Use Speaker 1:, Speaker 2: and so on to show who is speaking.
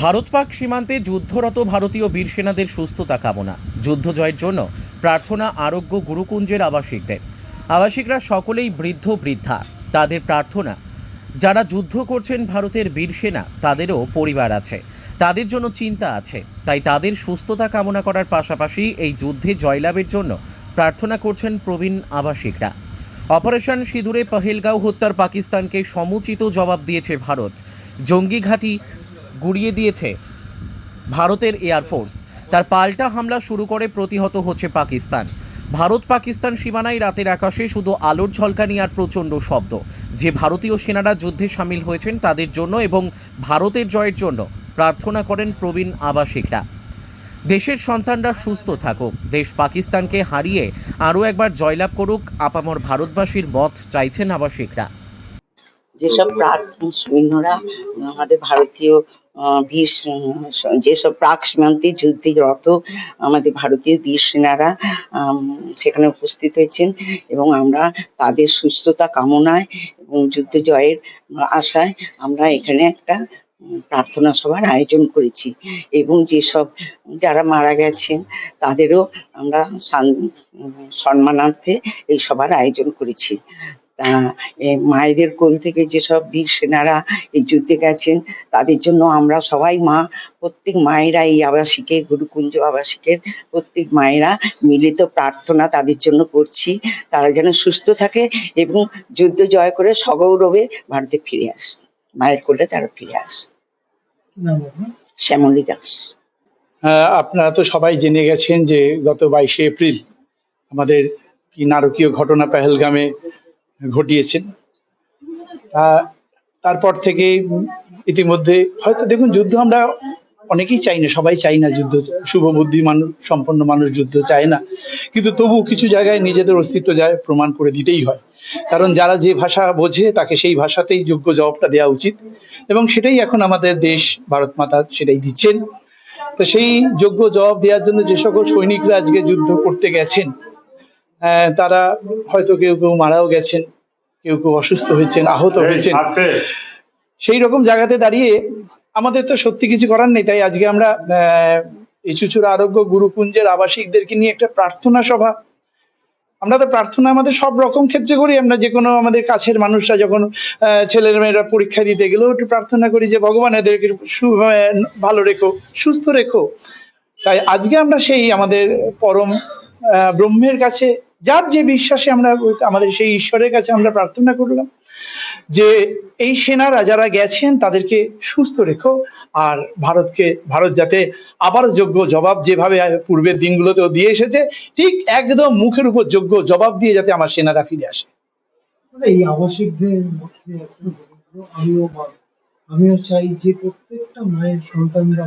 Speaker 1: ভারত পাক সীমান্তে যুদ্ধরত ভারতীয় বীর সেনাদের সুস্থতা কামনা। যুদ্ধ জয়ের জন্য প্রার্থনা আরোগ্য গুরুকুঞ্জের আবাসিকদের। আবাসিকরা সকলেই বৃদ্ধ বৃদ্ধা। তাদের প্রার্থনা, যারা যুদ্ধ করছেন ভারতের বীর সেনা, তাদেরও পরিবার আছে। তাদের জন্য চিন্তা আছে। তাই তাদের সুস্থতা কামনা করার পাশাপাশি এই যুদ্ধে জয়লাভের জন্য প্রার্থনা করছেন প্রবীণ আবাসিকরা। অপারেশন সিঁদুরে পহেলগাঁও হত্যার পাকিস্তানকে সমুচিত জবাব দিয়েছে ভারত। জঙ্গি ঘাঁটি গুড়িয়ে দিয়েছে ভারতের এয়ারফোর্স তার পাল্টা হামলা শুরু করে প্রতিহত হচ্ছে পাকিস্তান। ভারত পাকিস্তান সীমানায় রাতের আকাশে শুধু আলোর ঝলকানি আর প্রচণ্ড শব্দ। যে ভারতীয় সেনারা যুদ্ধে সামিল হয়েছেন তাদের জন্য এবং ভারতের জয়ের জন্য প্রার্থনা করেন প্রবীণ আবাসিকরা। দেশের সন্তানরা সুস্থ থাকুক। দেশ পাকিস্তানকে হারিয়ে আরও একবার জয়লাভ করুক আপামর ভারতবাসীর মত চাইছেন আবাসিকরা।
Speaker 2: যেসব প্রাক সৈন্যরা আমাদের ভারতীয় যেসব প্রাক সীমান্তে যুদ্ধে রত আমাদের ভারতীয় বীর সেনারা সেখানে উপস্থিত হয়েছেন এবং আমরা তাদের সুস্থতা কামনায় এবং যুদ্ধ জয়ের আশায় আমরা এখানে একটা প্রার্থনা সভার আয়োজন করেছি। এবং যেসব যারা মারা গেছেন, তাদেরও আমরা সম্মানার্থে এই সভার আয়োজন করেছি। মায়েদের কোল থেকে যেসব বীর সেনারা এই যুদ্ধে গেছেন তাদের জন্য আমরা সবাই মা প্রত্যেক মায়েরা এই আবাসিকের গুরুকুঞ্জ আবাসিকের প্রত্যেক মায়েরা মিলিত প্রার্থনা তাদের জন্য করছি। তারা যেন সুস্থ থাকে এবং যুদ্ধ জয় করে সগৌরবে ভারতে ফিরে আসে। মায়ের কোলে তারা ফিরে আসে। শ্যামলী দাস।
Speaker 3: আহ, আপনারা তো সবাই জেনে গেছেন যে গত বাইশে এপ্রিল আমাদের কি নারকীয় ঘটনা পেহেলগামে ঘটিয়েছেন। তারপর থেকে ইতিমধ্যে হয়তো দেখুন, যুদ্ধ আমরা অনেকেই চাই না, সবাই চাই না যুদ্ধ, শুভ বুদ্ধি মানুষ সম্পন্ন মানুষ যুদ্ধ চায় না। কিন্তু তবু কিছু জায়গায় নিজেদের অস্তিত্ব যায়, প্রমাণ করে দিতেই হয়। কারণ যারা যে ভাষা বোঝে, তাকে সেই ভাষাতেই যোগ্য জবাবটা দেওয়া উচিত। এবং সেটাই এখন আমাদের দেশ, ভারত মাতা সেটাই দিচ্ছেন। তো সেই যোগ্য জবাব দেওয়ার জন্য যে সকল সৈনিকরা আজকে যুদ্ধ করতে গেছেন তারা হয়তো কেউ কেউ মারাও গেছেন কেউ কেউ অসুস্থ হয়েছেন আহত হয়েছেন। সেই রকম জায়গাতে দাঁড়িয়ে আমাদের তো সত্যি কিছু করার নেই তাই আজকে আমরা এই চুচুড়া আরোগ্য গুরুকুঞ্জের আবাসিকদেরকে নিয়ে একটা প্রার্থনা সভা। আমরা তো প্রার্থনা আমাদের সব রকম ক্ষেত্রে করি আমরা যে কোনো আমাদের কাছের মানুষরা যখন আহ, ছেলের মেয়েরা পরীক্ষা দিতে গেলেও একটু প্রার্থনা করি যে ভগবান এদেরকে সু- ভালো রেখো সুস্থ রেখো। তাই আজকে আমরা সেই আমাদের পরম আহ, ব্রহ্মের কাছে যার যে বিশ্বাসে আমরা আমাদের সেই ঈশ্বরের কাছে আমরা প্রার্থনা করলাম যে এই সেনারা যারা গেছেন তাদেরকে সুস্থ রেখো আর ভারতকে, ভারত যাতে আবার যোগ্য জবাব যেভাবে পূর্বের দিনগুলোতেও দিয়ে এসেছে, ঠিক একদম মুখের উপর যোগ্য জবাব দিয়ে যাতে আমার সেনারা ফিরে আসে।
Speaker 4: এই আবাসিকদের মধ্যে আমিও আমিও চাই যে প্রত্যেকটা মায়ের সন্তানরা